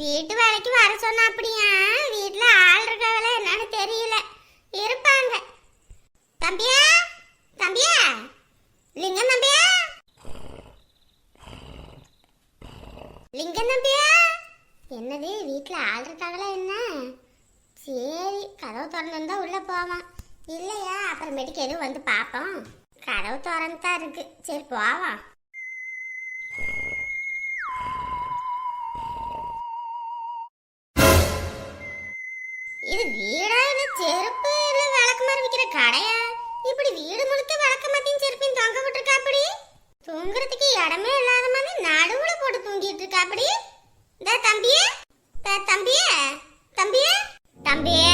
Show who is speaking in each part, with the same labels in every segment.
Speaker 1: வீட்டு வேலைக்கு வர சொன்ன அப்படியா வீட்டில் ஆள் இருக்காங்களா என்னன்னு தெரியல. இருப்பாங்க. தம்பியா? தம்பியா? லிங்கம் தம்பியா? லிங்கம் தம்பியா? என்னது வீட்டில் ஆள் இருக்காங்களா என்ன? சரி கதவு திறந்துருந்தா உள்ளே போவான். இல்லையா? அப்புறமேட்டுக்கு எதுவும் வந்து பார்ப்போம். கதவு திறந்து தான் இருக்கு. சரி போவான் இது வீடா இல்ல செருப்பு? இல்ல விளக்கு மாதிரி விக்கிற கடையா? இப்படி வீடு முழுக்க விளக்க மாத்தியும் செருப்பையும் தொங்க விட்டுருக்கா அப்படி தூங்குறதுக்கு இடமே இல்லாத மாதிரி நடுவுல போட்டு தூங்கிட்டு இருக்கா அப்படி தம்பியே தம்பியே தம்பியே தம்பியே.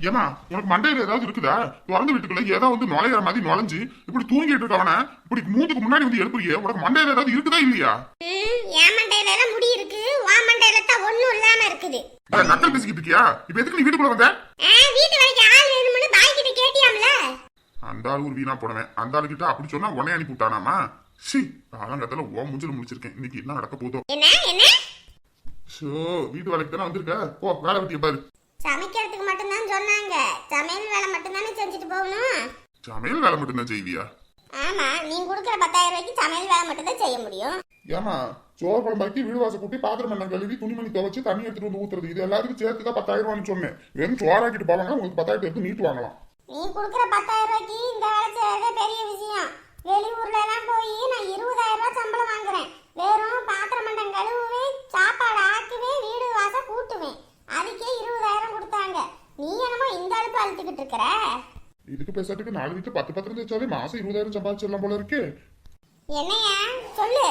Speaker 2: ஏமா உனக்கு மண்டையில ஏதாவது இருக்குதா? திறந்து வீட்டுக்குள்ள ஏதோ வந்து நுழையிற மாதிரி நுழைஞ்சு இப்படி தூங்கிட்டு இருக்கவன இப்படி மூஞ்சுக்கு முன்னாடி வந்து எழுப்புறியே உனக்கு மண்டையில ஏதாவது இருக்குதா இல்லையா?
Speaker 1: என் மண்டையில எல்லாம் முடி இருக்கு உன் மண்டையில தான் ஒண்ணும் இல்லாம இருக்குது.
Speaker 2: அட, நக்கல் பேசிக்கிட்டு இருக்கியா? இப்ப எதுக்கு நீ வீட்டுக்குள்ள வந்த?
Speaker 1: வீட்டு வேலைக்கு ஆள் வேணும்னு பாய் கிட்ட கேட்டியாம்ல?
Speaker 2: அந்த ஆளு ஒரு வீணா போனவன். அந்த ஆளுகிட்ட அப்படி சொன்னா உடனே அனுப்பி விட்டானாமா? சி காலங்கத்துல ஓ மூஞ்சில முடிச்சிருக்கேன் இன்னைக்கு என்ன நடக்க போதோ.
Speaker 1: என்ன என்ன?
Speaker 2: ஷோ வீட்டு வேலைக்கு தானே வந்திருக்க? போ வேலை வெட்டிய பாரு.
Speaker 1: சமைக்கிறதுக்கு மட்டும்தான் சொன்னாங்க. சமையல் வேலை மட்டும்தானே செஞ்சுட்டு போகணும்.
Speaker 2: சமையல் வேலை மட்டும்தான் செய்வியா?
Speaker 1: ஆமா நீ கொடுக்குற பத்தாயிரம் ரூபாய்க்கு சமையல் வேலை மட்டும்தான் செய்ய முடியும்.
Speaker 2: ஏமா சோறு குழம்பாக்கி வீடு வாசல் கூட்டி பாத்திரம் பண்ண கழுவி துணிமணி துவைச்சு தண்ணி எடுத்துட்டு வந்து ஊத்துறது. இது எல்லாத்துக்கும் சேர்த்து தான் பத்தாயிரம் ரூபான்னு சொன்னேன். வெறும் சோறாக்கிட்டு போவாங்க உங்களுக்கு பத்தாயிரத்து எடுத்து நீட்டு வாங்கலாம்.
Speaker 1: நீ கொடுக்குற பத்தாயிரம் ரூபாய்க்கு இந்த வேலை செய்யறதே பெரிய விஷயம். வெளியூர்ல எல்லாம் போய் நான் இருபதாயிரம் ரூபாய் சம்பளம் வாங்குறேன் வெறும் பாத்திரம் மண்டம் கழுவுவேன் சாப்பாடு ஆக்குவேன் வீடு வாசல் கூட்டுவேன் அதுக்கே இருபதாயிரம் கொடுத்தாங்க நீ என்னமோ இந்த அழுப்பு அழுத்துக்கிட்டு இருக்கிற
Speaker 2: பேசுறதுக்கு நாலு வீட்டு பத்து பத்திரம் வச்சாலே மாசம் இருபதாயிரம் சம்பாதிச்சிடலாம் போல இருக்கு.
Speaker 1: என்னையா? சொல்லு.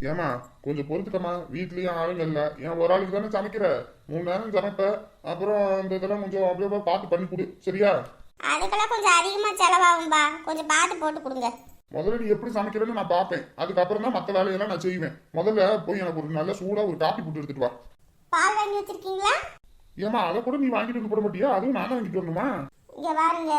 Speaker 2: ஏமா கொஞ்சம் பொறுத்துக்கம்மா. வீட்லயும் ஆளுங்க இல்ல. ஏன் ஒரு ஆளுக்கு தானே சமைக்கிற? மூணு நேரம் சமைப்ப. அப்புறம் இந்த இதெல்லாம் கொஞ்சம் அப்படியே பார்த்து பண்ணி கொடு. சரியா?
Speaker 1: அதுக்கெல்லாம் கொஞ்சம் அதிகமா செலவாகும்பா. கொஞ்சம் பார்த்து போட்டு கொடுங்க.
Speaker 2: முதல்ல நீ எப்படி சமைக்கிறேன்னு நான் பார்ப்பேன். அதுக்கப்புறம் தான் மற்ற வேலையெல்லாம் நான் செய்வேன். முதல்ல போய் எனக்கு ஒரு நல்ல சூடா ஒரு காப்பி போட்டு எடுத்துட்டு வா.
Speaker 1: பால் வாங்கி வச்சிருக்கீங்களா?
Speaker 2: ஏமா அதை கூட நீ வாங்கிட்டு போட மாட்டியா? அதுவும் நான் வாங்கிட்டு வரணுமா?
Speaker 1: இங்க பாருங்க.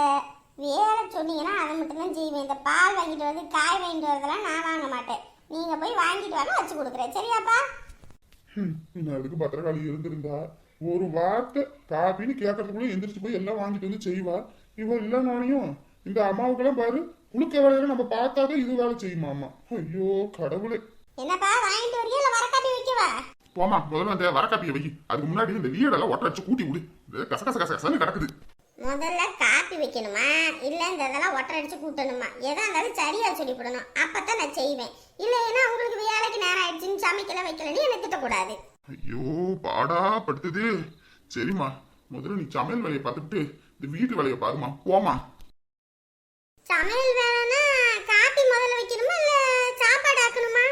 Speaker 1: வேலை சொன்னீங்கன்னா அதை மட்டும்தான் செய்வேன். இந்த பால் வாங்கிட்டு வந்து காய் வாங்கிட்டு வரதெல்லாம் நான் வாங்க மாட்டேன். நீங்க போய் வாங்கிட்டு வரணும் வச்சு கொடுக்குறேன். சரியாப்பா?
Speaker 2: அதுக்கு பத்திரகாளி இருந்திருந்தா ஒரு வார்த்தை காப்பின்னு கேட்கறதுக்குள்ள எந்திரிச்சு போய் எல்லாம் வாங்கிட்டு வந்து செய்வா. இவ இல்லைனாலையும் இந்த அம்மாவுக்கெல்லாம் பாரு உழுக்க வேலையில நம்ம பார்த்தாதான் இது வேலை செய்யுமா அம்மா ஐயோ கடவுளே.
Speaker 1: என்னப்பா வாங்கிட்டு வரியா இல்ல வரக்காட்டி வைக்கவா?
Speaker 2: போமா முதல்ல அந்த வரக்காப்பியை வை. அதுக்கு முன்னாடி இந்த வீடெல்லாம் ஒட்ட வச்சு கூட்டி விடு. கச கச கச கசன்னு கிடக்குது.
Speaker 1: முதல்ல காப்பி வைக்கணுமா? இல்ல இந்த இதெல்லாம் ஒட்டரை அடிச்சு கூட்டணுமா? எதா இருந்தாலும் சரியா சொல்லிவிடணும். அப்பதான் நான் செய்வேன். இல்லைன்னா உங்களுக்கு வேலைக்கு நேரம் ஆயிடுச்சுன்னு சமைக்கல வைக்கலன்னு என்ன திட்டக்கூடாது.
Speaker 2: ஐயோ பாடா படுத்துது. சரிம்மா. முதல்ல நீ சமையல் வேலையை பார்த்துட்டு இந்த வீட்டு வேலையை பாருமா போமா
Speaker 1: சமையல் வேலைன்னா காப்பி முதல்ல வைக்கணுமா இல்ல சாப்பாடு ஆக்கணுமா?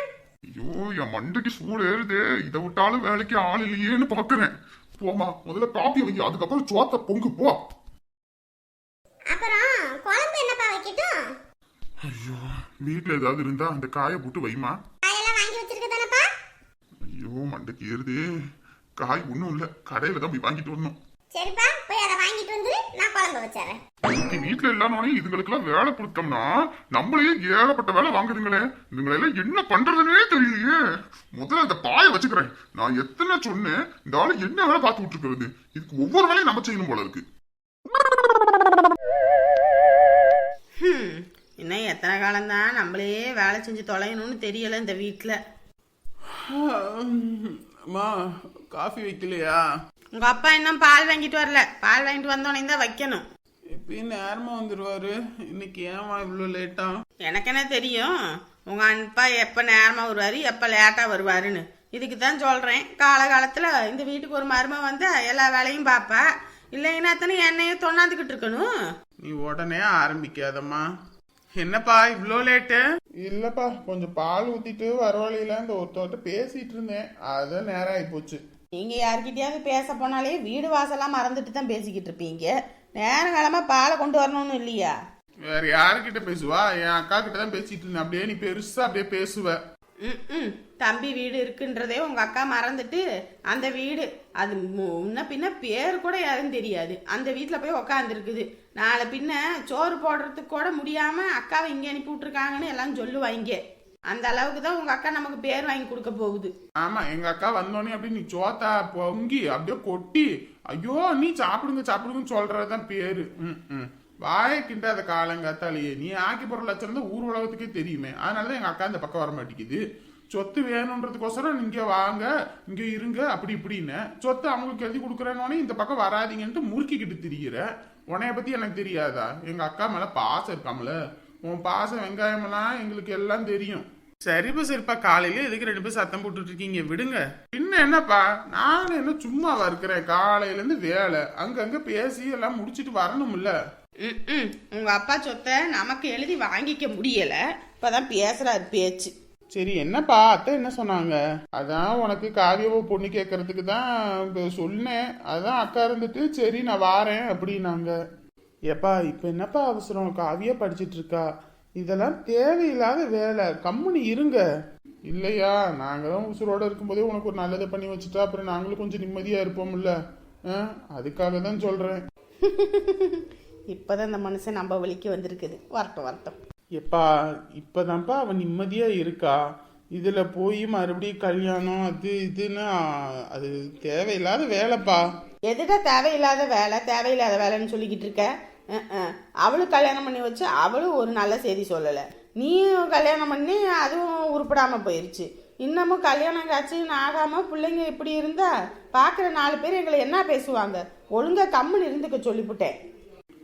Speaker 2: ஐயோ என் மண்டைக்கு சூடு ஏறுதே. இதை விட்டாலும் வேலைக்கு ஆள் இல்லையேன்னு பாக்குறேன் போமா முதல்ல காப்பி வை அதுக்கப்புறம் சோத்த பொங்கு போ
Speaker 1: அப்புறம் குழம்பு என்னப்பா வைக்கட்டும்
Speaker 2: ஐயோ வீட்டுல ஏதாவது இருந்தா அந்த காயை போட்டு வைமா ஐயோ மண்டைக்கு ஏறுதே காய் ஒண்ணும் இல்ல. கடையில தான் போய் வாங்கிட்டு வரணும்.
Speaker 1: சரிப்பா போய் அதை வாங்கிட்டு வந்து நான் குழம்பு
Speaker 2: இன்னைக்கு இதுங்களுக்கெல்லாம் வேலை கொடுத்தோம்னா நம்மளே ஏகப்பட்ட வேலை வாங்குதுங்களே. இதுங்களை எல்லாம் என்ன பண்றதுன்னே தெரியலையே. முதல்ல இந்த பாயை வச்சுக்கிறேன். நான் எத்தனை சொன்னேன் இந்த ஆளு என்ன வேலை பார்த்து விட்டுருக்கிறது? இதுக்கு ஒவ்வொரு வேலையும் நம்ம செய்யணும் போல இருக்கு.
Speaker 3: இன்னும் எத்தனை காலம்தான் நம்மளே வேலை செஞ்சு தொலையணும்னு தெரியல இந்த வீட்டில்
Speaker 4: அம்மா காஃபி வைக்கலையா?
Speaker 3: உங்கள் அப்பா இன்னும் பால் வாங்கிட்டு வரல. பால் வாங்கிட்டு வந்தோடனே தான் வைக்கணும்.
Speaker 4: எப்பயும் நேரமா வந்துடுவாரு இன்னைக்கு ஏமா இவ்வளோ லேட்டா?
Speaker 3: எனக்கு என்ன தெரியும்? உங்கள் அப்பா எப்போ நேரமாக வருவார் எப்போ லேட்டாக வருவாருன்னு. இதுக்கு தான் சொல்கிறேன் காலகாலத்தில் இந்த வீட்டுக்கு ஒரு மருமை வந்து எல்லா வேலையும் பார்ப்பா இல்லைன்னா தானே என்னையும் தொண்ணாந்துக்கிட்டு இருக்கணும்.
Speaker 4: நீ உடனே ஆரம்பிக்காதம்மா. என்னப்பா இவ்வளோ லேட்டு? இல்லப்பா கொஞ்சம் பால் ஊத்திட்டு வர வழியில இந்த ஒருத்தவர்கிட்ட பேசிட்டு இருந்தேன். அதான் நேரம் ஆயிப்போச்சு
Speaker 3: நீங்கள் யார்கிட்டயாவது பேச போனாலே வீடு வாசலாம் மறந்துட்டு தான் பேசிக்கிட்டு இருப்பீங்க. நேரம் காலமாக பாலை கொண்டு வரணும்னு இல்லையா?
Speaker 4: வேற யாருக்கிட்ட பேசுவா? என் அக்கா கிட்ட தான் பேசிட்டு இருந்தேன். அப்படியே நீ பெருசா அப்படியே பேசுவ.
Speaker 3: ம் தம்பி வீடு இருக்குன்றதே உங்க அக்கா மறந்துட்டு அந்த வீடு. அது முன்ன பின்ன பேர் கூட யாரும் தெரியாது. அந்த வீட்டில் போய் உக்காந்துருக்குது. நாளை பின்ன சோறு போடுறதுக்கு கூட முடியாம அக்காவை இங்கே அனுப்பி விட்டுருக்காங்கன்னு எல்லாம் சொல்லுவாங்க. அந்த அளவுக்கு தான் உங்க அக்கா நமக்கு பேர் வாங்கி கொடுக்க போகுது.
Speaker 4: ஆமா எங்க அக்கா வந்தோடனே அப்படியே நீ சோத்தா பொங்கி அப்படியே கொட்டி ஐயோ நீ சாப்பிடுங்க சாப்பிடுங்கன்னு சொல்றதுதான் பேரு. ம், ம். வாயை கிண்டாத காலங்காத்தாலேயே நீ ஆக்கி போகிற லட்சம் இருந்தால் ஊர் உலகத்துக்கே தெரியுமே. அதனாலதான் எங்க அக்கா இந்த பக்கம் வர மாட்டேங்குது. சொத்து வேணுன்றதுக்கோசரம் இங்க வாங்க இங்க இருங்க அப்படி இப்படின்னு. சொத்து அவங்களுக்கு எழுதி கொடுக்குறேன்னே இந்த பக்கம் வராதீங்கன்ட்டு முறுக்கிக்கிட்டு திரிகிற உன்னைய பத்தி எனக்கு தெரியாதா? எங்க அக்கா மேல பாசம் இருக்காமல உன் பாசம் வெங்காயமெல்லாம் எங்களுக்கு எல்லாம் தெரியும். சரிப்பா சரிப்பா காலையில எதுக்கு ரெண்டு பேரும் சத்தம் போட்டுட்டு இருக்கீங்க? விடுங்க. இன்னும் என்னப்பா? நானும் என்ன சும்மாவா இருக்கிறேன்? காலையில இருந்து வேலை. அங்கங்கே பேசி எல்லாம் முடிச்சிட்டு வரணும்ல.
Speaker 3: ம் உங்க அப்பா சொத்தை நமக்கு எழுதி வாங்கிக்க முடியல. இப்பதான் பேசுறாரு பேச்சு.
Speaker 4: சரி என்னப்பா? அத்தை என்ன சொன்னாங்க? அதான் உனக்கு காவியாவை பொண்ணு கேட்கறதுக்கு தான் சொன்னேன். அதான் அக்கா இருந்துட்டு சரி நான் வாரேன் அப்படின்னாங்க. ஏப்பா இப்ப என்னப்பா அவசரம்? காவியா படிச்சிட்டு இருக்கா? இதெல்லாம் தேவையில்லாத வேலை. கம்முனு இருங்க. இல்லையா? நாங்க தான் உசுரோட இருக்கும்போதே உனக்கு ஒரு நல்லதை பண்ணி வச்சுட்டா அப்புறம் நாங்களும் கொஞ்சம் நிம்மதியா இருப்போம்ல. ஆ, அதுக்காக தான் சொல்றேன்
Speaker 3: இப்பதான் இந்த மனுஷன் நம்ம வழிக்கு வந்திருக்குது. வரட்டும் வரட்டும்.
Speaker 4: எப்பா இப்பதான்ப்பா அவன் நிம்மதியா இருக்கா? இதுல போய் மறுபடியும் கல்யாணம் அது இதுன்னு அது தேவையில்லாத வேலைப்பா.
Speaker 3: எதுடா தேவையில்லாத வேலை தேவையில்லாத வேலைன்னு சொல்லிக்கிட்டு இருக்க. அவளும் கல்யாணம் பண்ணி வச்சு அவளும் ஒரு நல்ல செய்தி சொல்லலை. நீயும் கல்யாணம் பண்ணி அதுவும் உருப்படாம போயிருச்சு. இன்னமும் கல்யாணம் காட்சின்னு ஆகாம பிள்ளைங்க இப்படி இருந்தா பார்க்குற நாலு பேர் எங்களை என்ன பேசுவாங்க? ஒழுங்கா கம்முன்னு இருந்துக்க சொல்லிவிட்டேன்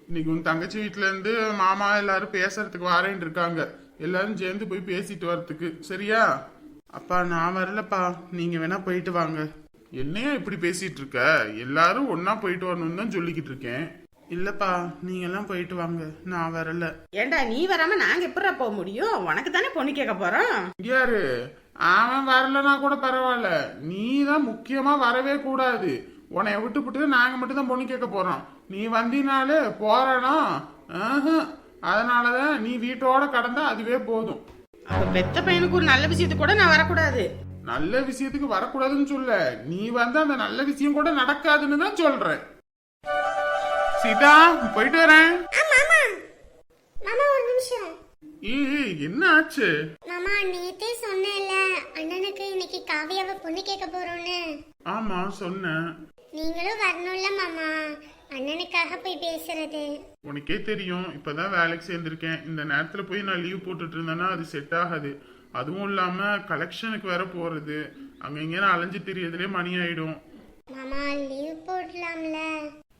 Speaker 4: இன்னைக்கு உன் தங்கச்சி வீட்ல இருந்து மாமா எல்லாரும் பேசுறதுக்கு வரேன் இருக்காங்க. எல்லாரும் சேர்ந்து போய் பேசிட்டு வரதுக்கு சரியா? அப்பா நான் வரலப்பா. நீங்க வேணா போயிட்டு வாங்க. என்னையா இப்படி பேசிட்டு இருக்க? எல்லாரும் ஒன்னா போயிட்டு வரணும்னு தான் சொல்லிக்கிட்டு இருக்கேன். இல்லப்பா நீங்க எல்லாம் போயிட்டு வாங்க. நான் வரல.
Speaker 3: ஏண்டா நீ வராம நாங்க எப்படா போக முடியும்? உனக்கு தானே பொண்ணு கேட்க போறோம்?
Speaker 4: யாரு? அவன் வரலனா கூட பரவாயில்ல. நீ தான் முக்கியமா வரவே கூடாது. உன்னைய விட்டு விட்டு நாங்க மட்டும் தான் பொண்ணு கேட்க போறோம். நீ வந்தினாலே போறனா அதனாலதான் நீ வீட்டோட கடந்தா அதுவே போதும்.
Speaker 3: அப்ப பெத்த பையனுக்கு ஒரு நல்ல விஷயத்துக்கு கூட நான் வரக்கூடாது.
Speaker 4: நல்ல விஷயத்துக்கு வரக்கூடாதுன்னு சொல்ல. நீ வந்து அந்த நல்ல விஷயம் கூட நடக்காதுன்னு தான் சொல்றேன். சீதா போயிட்டு வரேன்.
Speaker 1: மாமா. மாமா ஒரு நிமிஷம்.
Speaker 4: என்ன ஆச்சு?
Speaker 1: மாமா நேத்தே சொன்னேன்ல அண்ணனுக்கு இன்னைக்கு காவியாவை பொண்ணு கேட்க போறோம்னு.
Speaker 4: ஆமா சொன்னேன்.
Speaker 1: நீங்களும் வரணும்ல மாமா. அண்ணனுக்காக போய் பேசுறது.
Speaker 4: உனக்கே தெரியும் இப்பதான் வேலைக்கு சேர்ந்திருக்கேன். இந்த நேரத்துல போய் நான் லீவ் போட்டுட்டு இருந்தேன்னா அது செட் ஆகாது. அதுவும் இல்லாம கலெக்ஷனுக்கு வேற போறது. அங்க இங்க அலைஞ்சு தெரியறதுலயே மணி ஆயிடும்.
Speaker 1: மாமா லீவ் போடலாம்ல.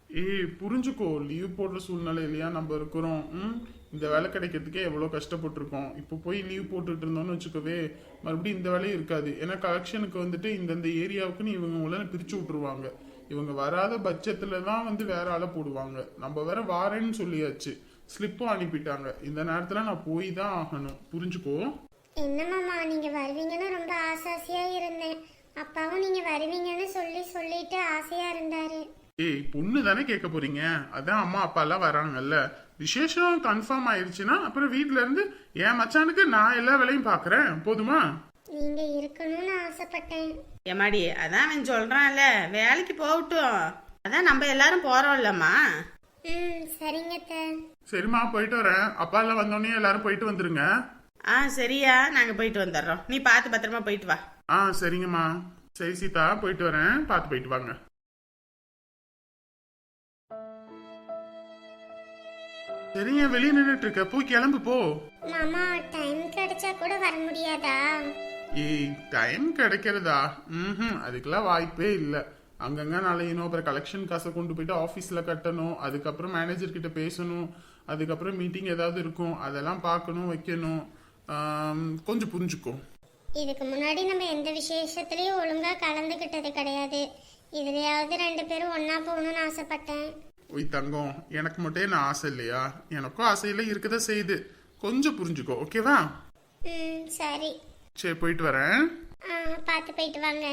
Speaker 4: ஏய் புரிஞ்சுக்கோ. லீவ் போடுற சூழ்நிலையிலயா நம்ம இருக்கிறோம். ம்? இந்த வேலை கிடைக்கிறதுக்கே எவ்வளோ கஷ்டப்பட்டிருக்கோம். இப்போ போய் லீவ் போட்டுட்டு இருந்தோம்னு வச்சுக்கவே மறுபடியும் இந்த வேலையும் இருக்காது. ஏன்னா கலெக்ஷனுக்கு வந்துட்டு இந்தந்த ஏரியாவுக்குன்னு இவங்க உங்களை பிரிச்சு விட்டுருவாங்க. இவங்க வராத பட்சத்துல தான் வந்து வேற ஆளை போடுவாங்க. நம்ம வேற வாரேன்னு சொல்லியாச்சு. ஸ்லிப்பும் அனுப்பிட்டாங்க. இந்த நேரத்துல நான் போய் தான் ஆகணும். புரிஞ்சுக்கோ?
Speaker 1: என்ன மாமா நீங்க வருவீங்கன்னு ரொம்ப ஆசாசியா இருந்தேன். அப்பாவும் நீங்க வருவீங்கன்னு சொல்லி சொல்லிட்டு ஆசையா இருந்தாரு.
Speaker 4: ஏய் பொண்ணு தானே கேட்க போறீங்க? அதான் அம்மா அப்பா எல்லாம் வராங்கல்ல. விசேஷம் கன்ஃபார்ம் ஆயிருச்சுன்னா அப்புறம் வீட்ல இருந்து என் மச்சானுக்கு நான் எல்லா வேலையும் பாக்குறேன் போதுமா?
Speaker 1: நீங்க இருக்கணும்னு ஆசைப்பட்டேன்.
Speaker 3: ஏமாடி அதான் அவன் சொல்றான்ல வேலைக்கு போகட்டும். அதான் நம்ம எல்லாரும் போறோம்லம்மா.
Speaker 1: ம் சரிங்க அத்தை.
Speaker 4: சரிம்மா போயிட்டு வரேன். அப்பா எல்லாம் வந்தோடனே எல்லாரும் போயிட்டு வந்துருங்க.
Speaker 3: ஆ சரியா நாங்க போயிட்டு வந்துடுறோம். நீ பார்த்து பத்திரமா போயிட்டு வா.
Speaker 4: ஆ சரிங்கம்மா. சரி சீதா போயிட்டு வரேன். பார்த்து போயிட்டு வாங்க. சரிங்க வெளியே நின்றுட்டு இருக்க. போய் கிளம்பு போ.
Speaker 1: மாமா டைம் கிடைச்சா கூட வர முடியாதா?
Speaker 4: ஏய் டைம் கிடைக்கிறதா? ம் அதுக்கெல்லாம் வாய்ப்பே இல்லை. அங்கங்க நாளையணும் அப்புறம் கலெக்ஷன் காசை கொண்டு போயிட்டு ஆஃபீஸில் கட்டணும் அதுக்கப்புறம் மேனேஜர் கிட்ட பேசணும் அதுக்கப்புறம் மீட்டிங் ஏதாவது இருக்கும் அதெல்லாம் பார்க்கணும் வைக்கணும். கொஞ்சம் புரிஞ்சுக்கோ.
Speaker 1: இதுக்கு முன்னாடி நம்ம எந்த விசேஷத்துலயும் ஒழுங்கா கலந்துக்கிட்டது கிடையாது. இதுலயாவது ரெண்டு பேரும் ஒண்ணா போகணும்னு ஆசைப்பட்டேன்.
Speaker 4: ஒய் தங்கம் எனக்கு மட்டும் என்ன ஆசை இல்லையா? எனக்கும் ஆசையில இருக்கதான் செய்யுது. கொஞ்சம் புரிஞ்சுக்கோ ஓகேவா?
Speaker 1: ம் சரி.
Speaker 4: சரி போயிட்டு வரேன்.
Speaker 1: பார்த்து போயிட்டு வாங்க.